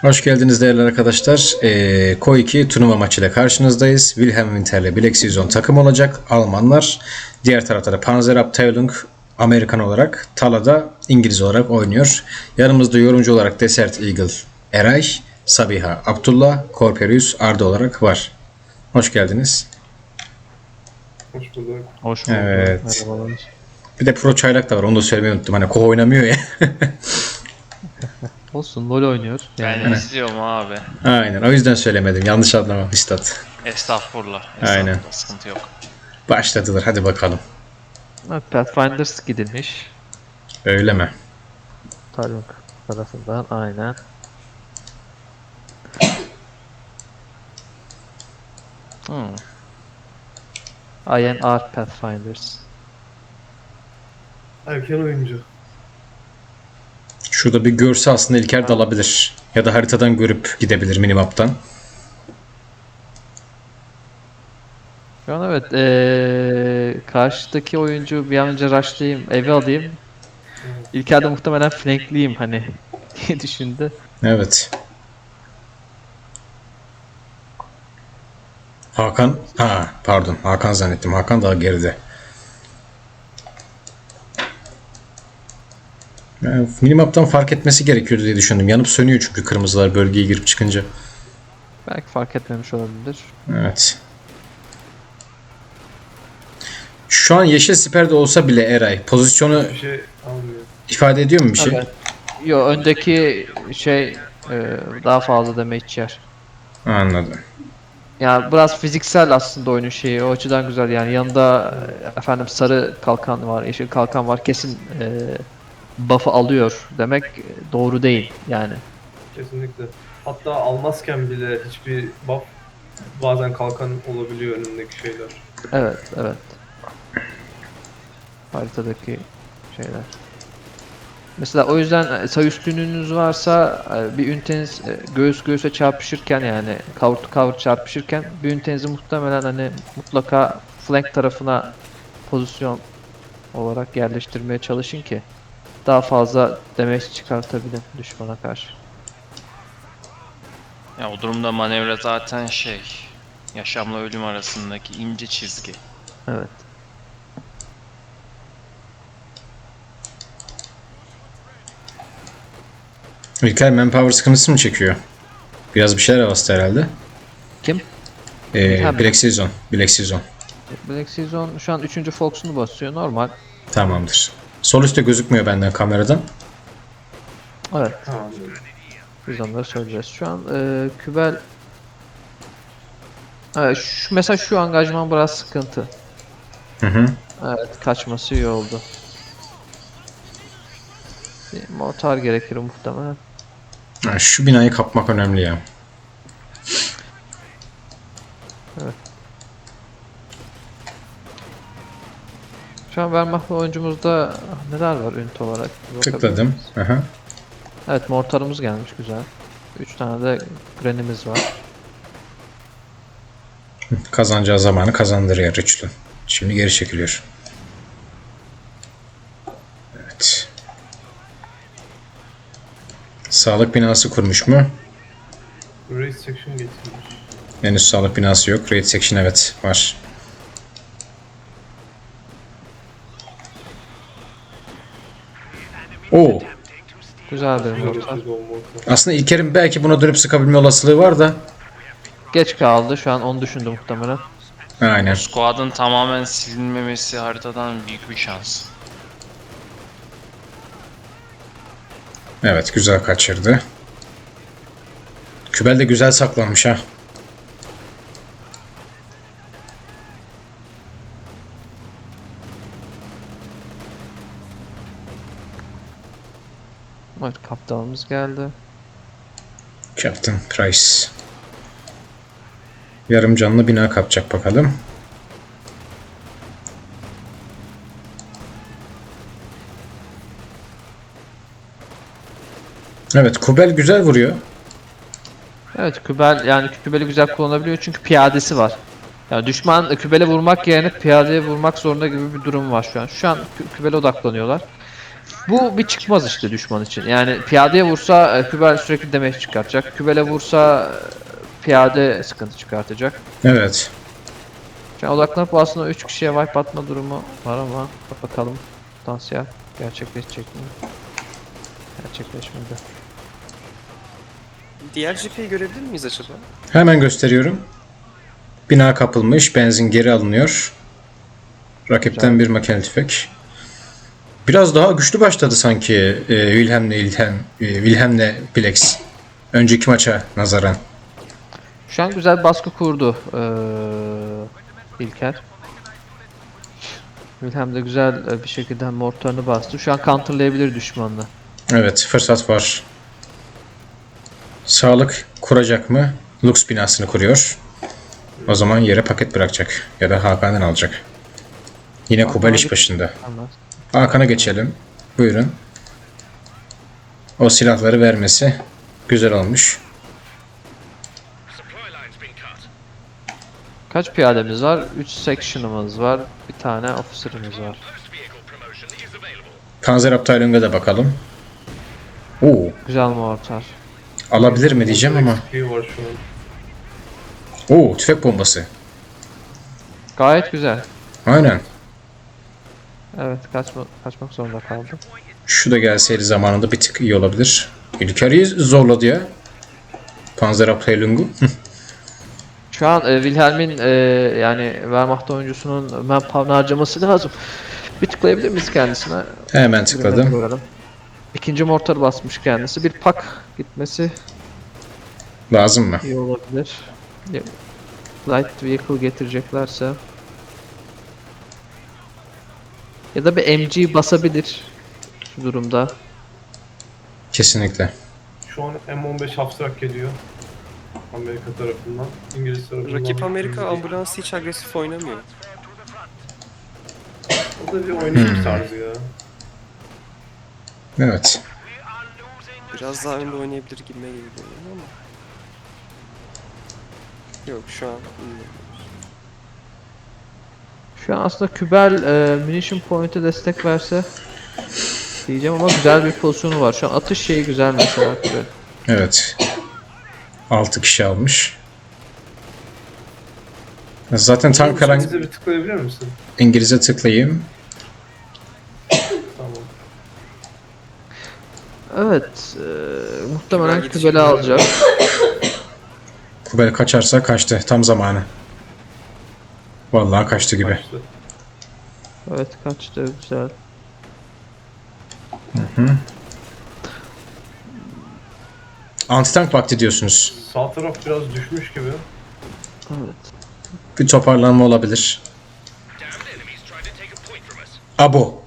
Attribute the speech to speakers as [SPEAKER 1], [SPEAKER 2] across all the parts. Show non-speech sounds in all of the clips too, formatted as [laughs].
[SPEAKER 1] Hoş geldiniz değerli arkadaşlar. Ee, Ko 2 turnuva maçıyla karşınızdayız. Wilhelm Winter'le Black Season takım olacak. Almanlar. Diğer tarafta da Panzerabteilung Amerikan olarak. Tala'da İngiliz olarak oynuyor. Yanımızda yorumcu olarak Desert Eagle Eray, Sabiha Abdullah, Corperius Arda olarak var. Hoş geldiniz.
[SPEAKER 2] Hoş bulduk.
[SPEAKER 3] Hoş bulduk.
[SPEAKER 1] Evet.
[SPEAKER 3] Merhabalar.
[SPEAKER 1] Bir de Pro Çaylak da var. Onu da söylemeyi unuttum. Hani Ko oynamıyor ya. [laughs]
[SPEAKER 3] Olsun LoL oynuyor. Yani
[SPEAKER 4] Ben izliyorum abi.
[SPEAKER 1] Aynen. O yüzden söylemedim. Yanlış anlama Üstad.
[SPEAKER 4] Estağfurullah.
[SPEAKER 1] Aynen.
[SPEAKER 4] Estağfurullah, Sıkıntı yok.
[SPEAKER 1] Başladılar. Hadi bakalım.
[SPEAKER 3] evet, Pathfinders gidilmiş.
[SPEAKER 1] Öyle mi?
[SPEAKER 3] Talunk tarafından aynen. Hmm. Art Pathfinders.
[SPEAKER 2] Erken oyuncu.
[SPEAKER 1] Şurada bir görse aslında İlker dalabilir. Ya da haritadan görüp gidebilir minimap'tan.
[SPEAKER 3] Şu an evet ee, karşıdaki oyuncu bir an önce rushlayayım, eve alayım. İlker de muhtemelen flankleyeyim hani [laughs] diye düşündü.
[SPEAKER 1] Evet. Hakan, ha pardon Hakan zannettim. Hakan daha geride. Yani minimap'tan fark etmesi gerekiyordu diye düşündüm. Yanıp sönüyor çünkü kırmızılar bölgeye girip çıkınca.
[SPEAKER 3] Belki fark etmemiş olabilir.
[SPEAKER 1] Evet. Şu an yeşil siperde olsa bile Eray pozisyonu
[SPEAKER 2] Bir şey almıyor.
[SPEAKER 1] ifade ediyor mu bir şey?
[SPEAKER 3] Evet. Yo öndeki şey ee, daha fazla damage yer.
[SPEAKER 1] Anladım.
[SPEAKER 3] Yani biraz fiziksel aslında oyunun şeyi. O açıdan güzel yani. Yanında e, efendim sarı kalkan var, yeşil kalkan var. Kesin e, buff'ı alıyor demek doğru değil yani.
[SPEAKER 2] Kesinlikle. Hatta almazken bile hiçbir buff bazen kalkan olabiliyor önündeki şeyler.
[SPEAKER 3] Evet, evet. Haritadaki şeyler. Mesela o yüzden e, sayı üstünlüğünüz varsa e, bir üniteniz e, göğüs göğüse çarpışırken yani cover to cover çarpışırken bir ünitenizi muhtemelen hani mutlaka flank tarafına pozisyon olarak yerleştirmeye çalışın ki daha fazla damage çıkartabilin düşmana karşı.
[SPEAKER 4] Ya o durumda manevra zaten şey, yaşamla ölüm arasındaki ince çizgi.
[SPEAKER 3] Evet.
[SPEAKER 1] İlker manpower sıkıntısı mı çekiyor? Biraz bir şeyler bastı herhalde.
[SPEAKER 3] Kim?
[SPEAKER 1] Ee,
[SPEAKER 3] mi?
[SPEAKER 1] Black Season. Black Season.
[SPEAKER 3] Black Season şu an 3. Fox'unu basıyor normal.
[SPEAKER 1] Tamamdır. Sol üstte gözükmüyor benden kameradan.
[SPEAKER 3] Evet.
[SPEAKER 2] Anladım.
[SPEAKER 3] Biz onları söyleyeceğiz. Şu an e, Kübel Evet, şu, mesela şu angajman biraz sıkıntı.
[SPEAKER 1] Hı hı.
[SPEAKER 3] Evet, kaçması iyi oldu. Bir mortar gerekir muhtemelen.
[SPEAKER 1] Ha, şu binayı kapmak önemli ya.
[SPEAKER 3] Şu an Wehrmacht'lı oyuncumuzda neler var ünite olarak?
[SPEAKER 1] Tıkladım. Aha.
[SPEAKER 3] Evet, mortarımız gelmiş güzel. 3 tane de grenimiz var.
[SPEAKER 1] Kazanacağı zamanı kazandırıyor Richland. Şimdi geri çekiliyor. Evet. Sağlık binası kurmuş mu?
[SPEAKER 2] Race section getirmiş.
[SPEAKER 1] Henüz sağlık binası yok. Raid section evet var. Oo.
[SPEAKER 3] Güzel bir
[SPEAKER 2] Güzel
[SPEAKER 3] mortar.
[SPEAKER 2] bir bomba orta.
[SPEAKER 1] Aslında İlker'in belki buna dönüp sıkabilme olasılığı var da.
[SPEAKER 3] Geç kaldı. Şu an onu düşündü muhtemelen.
[SPEAKER 1] Aynen.
[SPEAKER 4] Squad'ın tamamen silinmemesi haritadan büyük bir şans.
[SPEAKER 1] Evet güzel kaçırdı. Kübel de güzel saklanmış ha.
[SPEAKER 3] Evet, kaptanımız geldi.
[SPEAKER 1] Captain Price. Yarım canlı bina kapacak bakalım. Evet Kubel güzel vuruyor.
[SPEAKER 3] Evet Kübel yani Kübel'i güzel kullanabiliyor çünkü piyadesi var. Yani düşman Kübel'e vurmak yerine piyadeye vurmak zorunda gibi bir durum var şu an. Şu an Kü- Kübel'e odaklanıyorlar. Bu bir çıkmaz işte düşman için. Yani piyadeye vursa e, Kübel sürekli demeç çıkartacak. Kübel'e vursa e, piyade sıkıntı çıkartacak.
[SPEAKER 1] Evet.
[SPEAKER 3] Şu an odaklanıp aslında 3 kişiye wipe atma durumu var ama bakalım potansiyel gerçekleşecek mi? Gerçekleşmedi.
[SPEAKER 5] Diğer cepheyi görebilir miyiz acaba?
[SPEAKER 1] Hemen gösteriyorum. Bina kapılmış. Benzin geri alınıyor. Rakipten bir makine tüfek. Biraz daha güçlü başladı sanki e, Wilhelm'le İlhen, e, Wilhelm'le Plex. Önceki maça nazaran.
[SPEAKER 3] Şu an güzel baskı kurdu ee, İlker. Wilhelm de güzel e, bir şekilde hem mortarını bastı. Şu an counterlayabilir düşmanını.
[SPEAKER 1] Evet, fırsat var. Sağlık kuracak mı? Lux binasını kuruyor. O zaman yere paket bırakacak. Ya da Hakan'dan alacak. Yine Kubel iş başında.
[SPEAKER 3] Tamam.
[SPEAKER 1] Hakan'a geçelim. Buyurun. O silahları vermesi güzel olmuş.
[SPEAKER 3] Kaç piyademiz var? 3 section'ımız var. Bir tane officer'ımız var.
[SPEAKER 1] Panzer Abteilung'a da bakalım. Oo,
[SPEAKER 3] Güzel mortar.
[SPEAKER 1] alabilir mi diyeceğim ama.
[SPEAKER 2] XP var şu an.
[SPEAKER 1] Oo, tüfek bombası.
[SPEAKER 3] Gayet güzel.
[SPEAKER 1] Aynen.
[SPEAKER 3] Evet kaçma, kaçmak zorunda kaldım.
[SPEAKER 1] Şu da gelseydi zamanında bir tık iyi olabilir. İlkari'yi zorladı ya. Panzer Abteilung'u.
[SPEAKER 3] Şu an e, Wilhelm'in e, yani Wehrmacht oyuncusunun manpower'ını harcaması lazım. Bir tıklayabilir miyiz kendisine?
[SPEAKER 1] Hemen tıkladım.
[SPEAKER 3] İkinci mortar basmış kendisi. Bir pak gitmesi
[SPEAKER 1] Lazım mı?
[SPEAKER 3] iyi olabilir. Light vehicle getireceklerse. Ya da bir MG basabilir şu durumda.
[SPEAKER 1] Kesinlikle.
[SPEAKER 2] Şu an M15 Hafstrak geliyor. Amerika tarafından. İngiliz tarafından.
[SPEAKER 5] Rakip Amerika ambulansı hiç agresif oynamıyor.
[SPEAKER 2] O da bir oynayış
[SPEAKER 1] Hmm.
[SPEAKER 2] tarzı ya.
[SPEAKER 1] Evet.
[SPEAKER 5] Biraz daha önde oynayabilir gibime geliyor ama. Yok şu an bilmiyorum.
[SPEAKER 3] Şu an aslında Kübel e, munition point'e destek verse diyeceğim ama güzel bir pozisyonu var. Şu an atış şeyi güzel mesela Kübel.
[SPEAKER 1] Evet. 6 kişi almış. Zaten tank
[SPEAKER 2] Sen
[SPEAKER 1] karan
[SPEAKER 2] bize bir tıklayabilir misin?
[SPEAKER 1] İngiliz'e tıklayayım.
[SPEAKER 2] Tamam.
[SPEAKER 3] Evet, e, muhtemelen. Kübel'i alacak.
[SPEAKER 1] Kubel kaçarsa kaçtı. Tam zamanı. Vallahi kaçtı gibi.
[SPEAKER 2] Kaçtı.
[SPEAKER 3] Evet, kaçtı güzel.
[SPEAKER 1] Antitank vakti diyorsunuz.
[SPEAKER 2] Sağ taraf biraz düşmüş gibi.
[SPEAKER 3] Evet.
[SPEAKER 1] Bir toparlanma olabilir. Abo.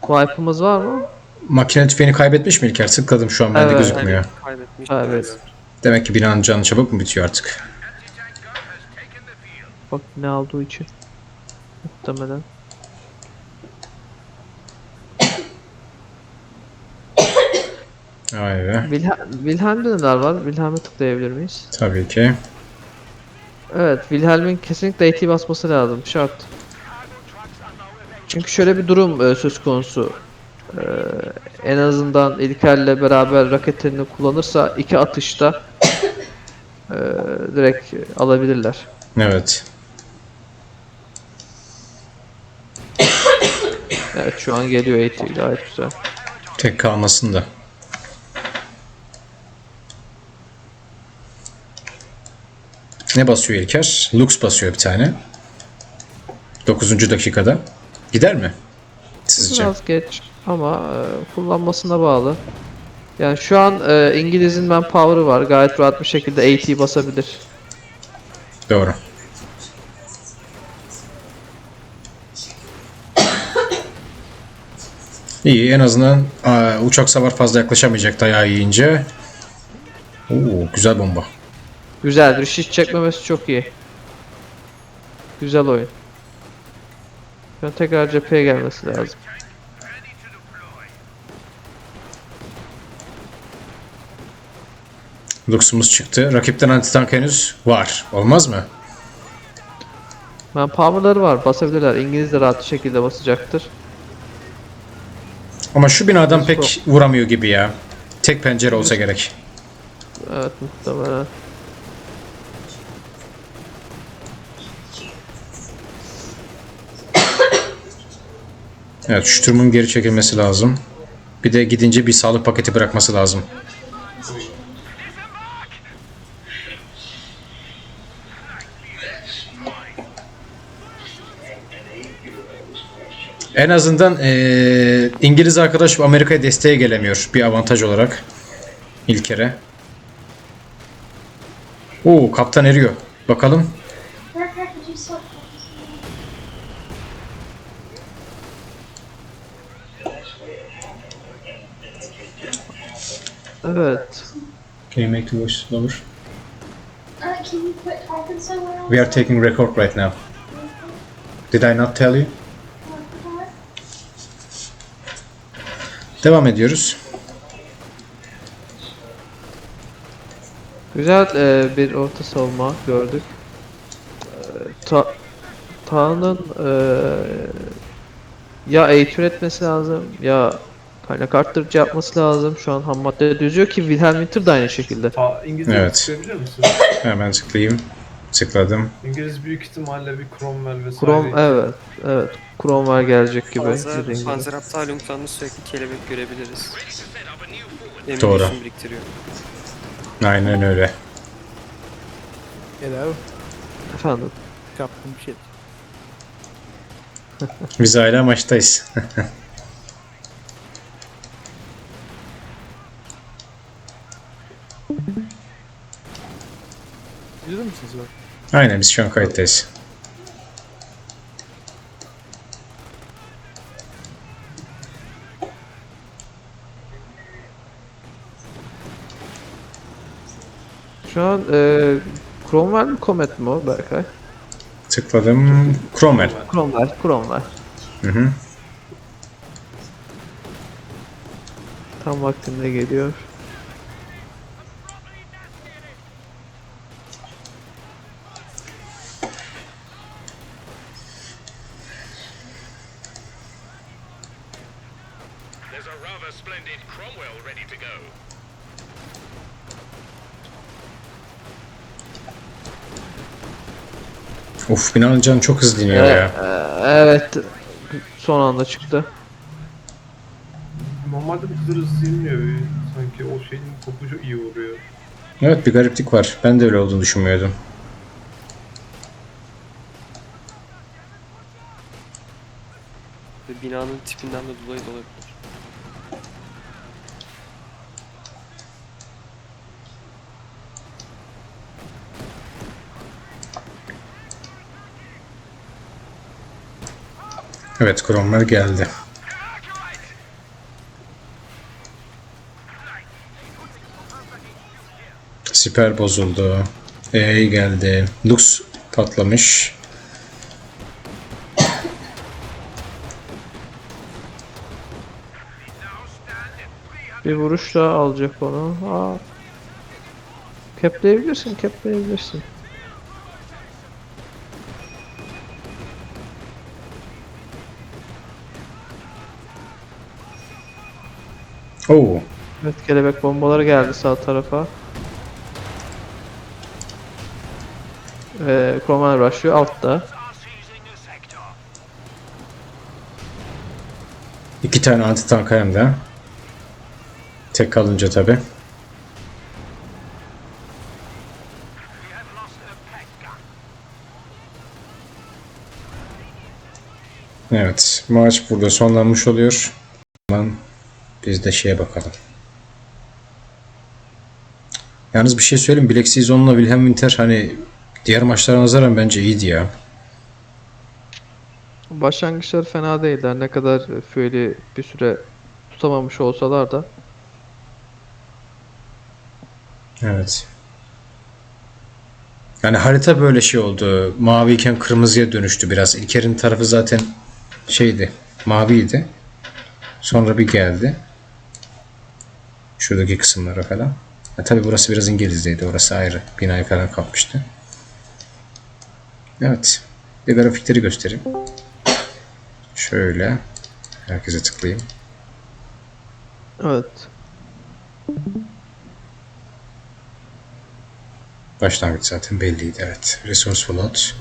[SPEAKER 3] Wipe'ımız var mı?
[SPEAKER 1] Makine tüfeğini kaybetmiş mi İlker? Tıkladım şu an bende
[SPEAKER 3] Evet.
[SPEAKER 1] gözükmüyor.
[SPEAKER 5] Kaybetmiş.
[SPEAKER 3] Evet.
[SPEAKER 1] Demek ki binanın canı çabuk mu bitiyor artık?
[SPEAKER 3] Ne aldığı için. Muhtemelen.
[SPEAKER 1] Vay be.
[SPEAKER 3] Wilhelm, Wilhelm'de neler var? Wilhelm'e tıklayabilir miyiz?
[SPEAKER 1] Tabii ki.
[SPEAKER 3] Evet, Wilhelm'in kesinlikle AT basması lazım. Şart. Çünkü şöyle bir durum e, söz konusu. E, en azından İlker'le beraber raketlerini kullanırsa iki atışta e, direkt alabilirler.
[SPEAKER 1] Evet.
[SPEAKER 3] Evet şu an geliyor AT gayet güzel.
[SPEAKER 1] Tek kalmasın da. Ne basıyor İlker? Lux basıyor bir tane. 9. dakikada. Gider mi? Sizce?
[SPEAKER 3] Biraz geç ama e, kullanmasına bağlı. Yani şu an e, İngiliz'in manpower'ı var. Gayet rahat bir şekilde AT basabilir.
[SPEAKER 1] Doğru. İyi en azından aa, uçak savar fazla yaklaşamayacak dayağı yiyince. Oo, güzel bomba.
[SPEAKER 3] Güzel. Rişit çekmemesi çok iyi. Güzel oyun. An tekrar cepheye gelmesi lazım.
[SPEAKER 1] Lux'umuz çıktı. Rakipten antitank henüz var. Olmaz mı?
[SPEAKER 3] Manpower'ları var. Basabilirler. İngiliz de rahat bir şekilde basacaktır.
[SPEAKER 1] Ama şu binadan pek vuramıyor gibi ya. Tek pencere olsa gerek.
[SPEAKER 3] Evet muhtemelen.
[SPEAKER 1] Evet şu turmun geri çekilmesi lazım. Bir de gidince bir sağlık paketi bırakması lazım. En azından eee, İngiliz arkadaş Amerika'ya desteğe gelemiyor bir avantaj olarak. İlker'e. Oo kaptan eriyor. Bakalım.
[SPEAKER 3] Evet.
[SPEAKER 1] Can you make the voice lower?
[SPEAKER 6] Uh?
[SPEAKER 1] We are taking record right now. Did I not tell you? Devam ediyoruz.
[SPEAKER 3] Güzel e, bir orta savunma gördük. E, ta, e, ya eğitim etmesi lazım ya kaynak arttırıcı yapması lazım. Şu an ham madde düzüyor ki Wilhelm Winter da aynı şekilde.
[SPEAKER 2] Ta İngilizce
[SPEAKER 1] Evet.
[SPEAKER 2] tıklayabilir misin?
[SPEAKER 1] Hemen tıklayayım. Tıkladım.
[SPEAKER 2] İngiliz büyük ihtimalle bir Cromwell vesaire.
[SPEAKER 3] Krom evet evet Cromwell gelecek gibi
[SPEAKER 5] Panzer,
[SPEAKER 3] dediğin gibi.
[SPEAKER 5] Panzer Abteilung'dan da sürekli kelebek görebiliriz.
[SPEAKER 1] Doğru.
[SPEAKER 5] Ammunition biriktiriyor.
[SPEAKER 1] Aynen öyle.
[SPEAKER 7] Hello,
[SPEAKER 3] Efendim.
[SPEAKER 7] Captain Shit.
[SPEAKER 1] Biz hala maçtayız. [laughs]
[SPEAKER 7] Bak?
[SPEAKER 1] Aynen biz şu an kayıttayız.
[SPEAKER 3] Şu an e, Cromwell mi Comet mi o Berkay?
[SPEAKER 1] Tıkladım. Cromwell.
[SPEAKER 3] Cromwell, Cromwell.
[SPEAKER 1] Hı hı.
[SPEAKER 3] Tam vaktinde geliyor.
[SPEAKER 1] Uf binanın canı çok hızlı iniyor
[SPEAKER 3] Evet,
[SPEAKER 1] ya.
[SPEAKER 3] e, evet. Son anda çıktı.
[SPEAKER 2] Normalde bu kadar hızlı inmiyor. Bir- Sanki o şeyin topucu iyi vuruyor.
[SPEAKER 1] Evet bir gariplik var. Ben de öyle olduğunu düşünmüyordum.
[SPEAKER 5] Ve binanın tipinden de dolayı da olabilir.
[SPEAKER 1] Evet Cromwell geldi. Siper bozuldu. E geldi. Lux patlamış.
[SPEAKER 3] Bir vuruş daha alacak onu. Aa. Kepleyebilirsin, kepleyebilirsin.
[SPEAKER 1] Oo.
[SPEAKER 3] Evet, kelebek bombaları geldi sağ tarafa. Ve Cromwell rushlıyor altta.
[SPEAKER 1] İki tane anti tank hem de. Tek kalınca tabi. Evet, maç burada sonlanmış oluyor. Hemen biz de şeye bakalım. Yalnız bir şey söyleyeyim. Black Season'la Wilhelm Winter hani diğer maçlara nazaran bence iyiydi ya.
[SPEAKER 3] Başlangıçları fena değiller. Ne kadar Fuel'i bir süre tutamamış olsalar da.
[SPEAKER 1] Evet. Yani harita böyle şey oldu. Maviyken kırmızıya dönüştü biraz. İlker'in tarafı zaten şeydi. Maviydi. Sonra bir geldi. Şuradaki kısımlara falan. E tabi burası biraz İngiliz'deydi. Orası ayrı. Binayı falan kapmıştı. Evet. Bir grafikleri göstereyim. Şöyle. Herkese tıklayayım.
[SPEAKER 7] Evet.
[SPEAKER 1] Başlangıç zaten belliydi evet. Resource float.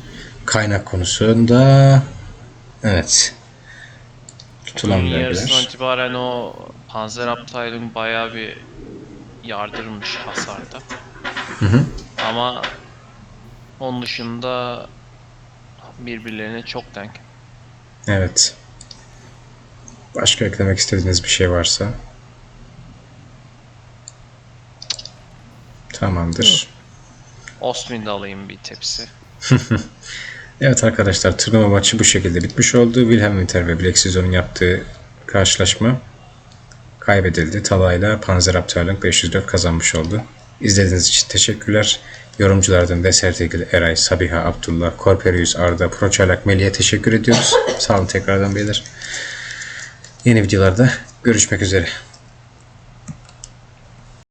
[SPEAKER 1] Kaynak konusunda evet. Tutulan
[SPEAKER 4] Oyunun yarısından
[SPEAKER 1] vergiler.
[SPEAKER 4] itibaren o Panzerabteilung bayağı bir yardırmış hasarda.
[SPEAKER 1] Hı hı.
[SPEAKER 4] Ama onun dışında birbirlerine çok denk.
[SPEAKER 1] Evet. Başka eklemek istediğiniz bir şey varsa. Tamamdır.
[SPEAKER 4] Osmin'de alayım bir tepsi. [laughs]
[SPEAKER 1] Evet arkadaşlar turnuva maçı bu şekilde bitmiş oldu. Wilhelm Winter ve Black Season'un yaptığı karşılaşma kaybedildi. Talayla Panzerabteilung 504 kazanmış oldu. İzlediğiniz için teşekkürler. Yorumculardan Desertegil, Eray, Sabiha, Abdullah, Corperius, Arda, Proçalak, Melih'e teşekkür ediyoruz. Sağ olun tekrardan beyler. Yeni videolarda görüşmek üzere.